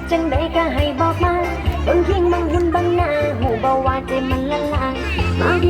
ดจังใดก็ให้บอกมาบางเพียงบางหุ่นบางหน้าหูบ่ว่าใจมันละลายมาดี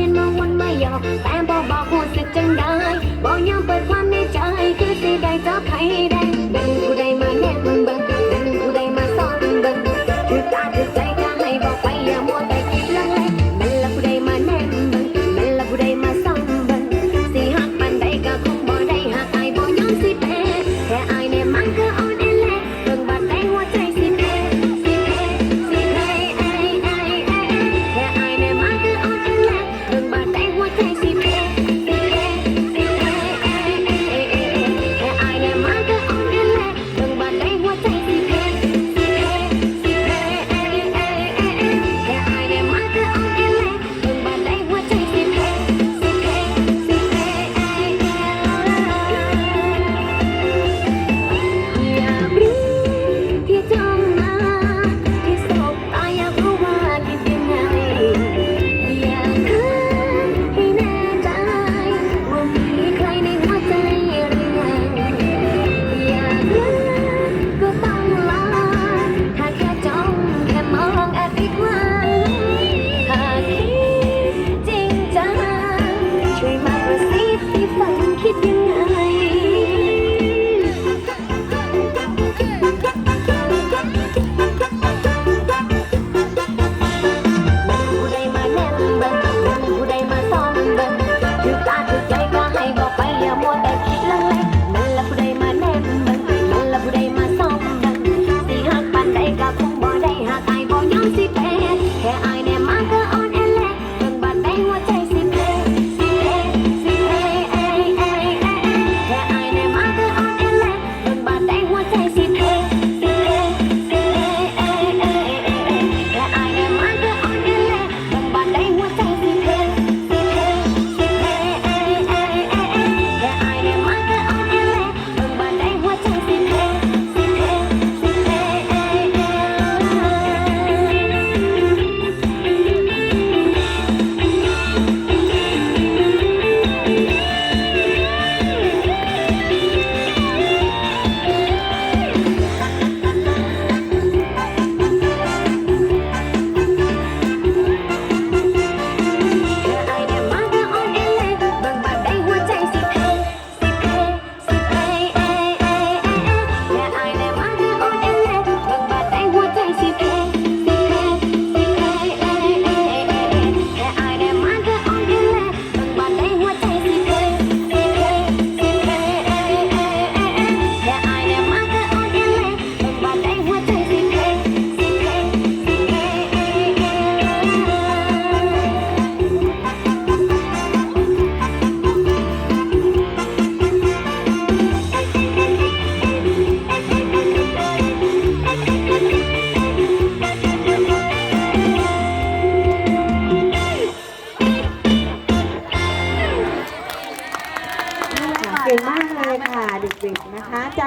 วินะคะใจ